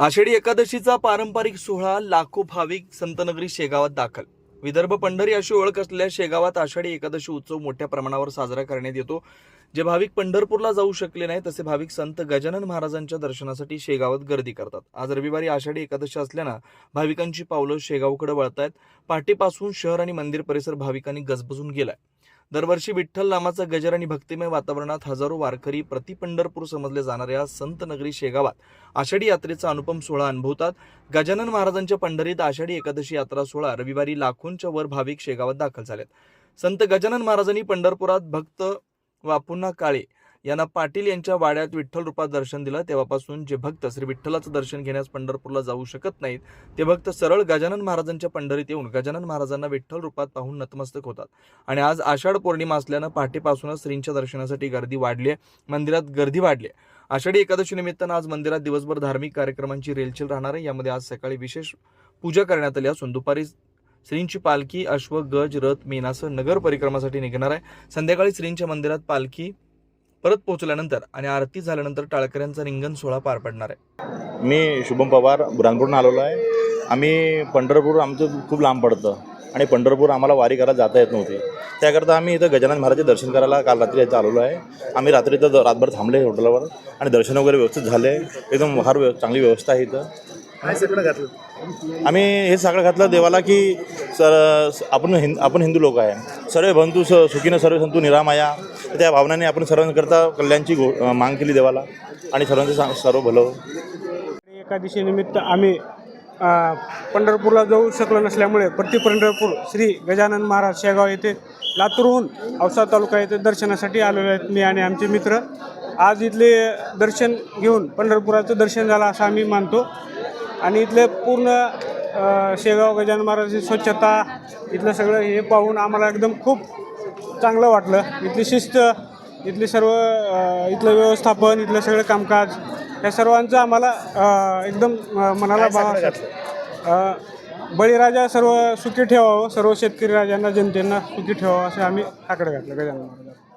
आषाढी एकादशीचा पारंपरिक सोहळा लाखो भाविक संतनगरी शेगावात दाखल. विदर्भ पंढरी अशी ओळख असलेल्या शेगावात आषाढी एकादशी उत्सव मोठ्या प्रमाणावर साजरा करण्यात येतो. जे भाविक पंढरपूरला जाऊ शकले नाही तसे भाविक संत गजानन महाराजांच्या दर्शनासाठी शेगावात गर्दी करतात. आज रविवारी आषाढी एकादशी असल्यानं भाविकांची पावलं शेगावकडे वळतायत. पहाटेपासून शहर आणि मंदिर परिसर भाविकांनी गजबजून गेलाय. दरवर्षी विठ्ठल नामाचा गजर आणि भक्तिमय वातावरणात हजारो वारकरी प्रति पंढरपूर समजले जाणाऱ्या संत नगरी शेगावात आषाढी यात्रेचा अनुपम सोहळा अनुभवतात. गजानन महाराजांच्या पंढरीत आषाढी एकादशी यात्रा सोहळा रविवारी लाखोंच्या वर भाविक शेगावात दाखल झालेत. संत गजानन महाराजांनी पंढरपुरात भक्त वापुन्ना काळे. यांना पाटील यांच्या वाड्यात विठ्ठल रूपात दर्शन दिलं. तेव्हापासून जे भक्त श्री विठ्ठलाचं दर्शन घेण्यास पंढरपूरला जाऊ शकत नाहीत ते भक्त सरळ गजानन महाराजांच्या पंढरीत येऊन गजानन महाराजांना विठ्ठल रूपात पाहून नतमस्तक होतात. आणि आज आषाढ पौर्णिमा असल्यानं पहाटेपासूनच श्रींच्या दर्शनासाठी गर्दी वाढली आहे मंदिरात गर्दी वाढली आहे आषाढी एकादशी निमित्तानं आज मंदिरात दिवसभर धार्मिक कार्यक्रमांची रेलचेल राहणार आहे. यामध्ये आज सकाळी विशेष पूजा करण्यात आली असून दुपारी श्रींची पालखी अश्व गज रथ मेनासह नगर परिक्रमासाठी निघणार आहे. संध्याकाळी श्रींच्या मंदिरात पालखी परत पोहोचल्यानंतर आणि आरती झाल्यानंतर टाळकऱ्यांचा रिंगण सोहळा पार पडणार आहे. मी शुभम पवार बुरानपूरनं आलेलो आहे. आम्ही पंढरपूर आमचं खूप लांब पडतं आणि पंढरपूर आम्हाला वारी करायला जाता येत नव्हती. त्याकरता आम्ही इथं गजानन महाराजचे दर्शन करायला काल रात्री इथं आलेलो आहे. आम्ही रात्री इथं रातभर थांबले हॉटेलवर आणि दर्शन वगैरे व्यवस्थित झाले. एकदम फार व्यव चांगली व्यवस्था आहे इथं. काय सगळं घातलं? आम्ही हे सगळं घातलं देवाला की सर आपण हिंद आपण हिंदू लोक आहे. सर्व बंधू स सुखीनं सर्व संतू निरामाया. त्या भावनाने आपण सर्वांकरता कल्याणची गो मांग केली देवाला. आणि सर्वांचं सा- सर्व भलं एकादशी निमित्त आम्ही पंढरपूरला जाऊ शकलो नसल्यामुळे प्रति पंढरपूर श्री गजानन महाराज शेगाव येथे लातूरहून औसा तालुका येथे दर्शनासाठी आलेलो आहेत मी आणि आमचे मित्र. आज इथले दर्शन घेऊन पंढरपुराचं दर्शन झालं असं आम्ही मानतो. आणि इथले पूर्ण शेगाव गजानन महाराजांची स्वच्छता इथलं सगळं हे पाहून आम्हाला एकदम खूप चांगलं वाटलं. इथली शिस्त इथले सर्व इथलं व्यवस्थापन इथलं सगळं कामकाज या सर्वांचं आम्हाला एकदम मनाला भाव बळीराजा सर्व सुखी ठेवावं सर्व शेतकरी राजांना जनतेना सुखी ठेवावं असं आम्ही आकडे घातलं गजानन महाराज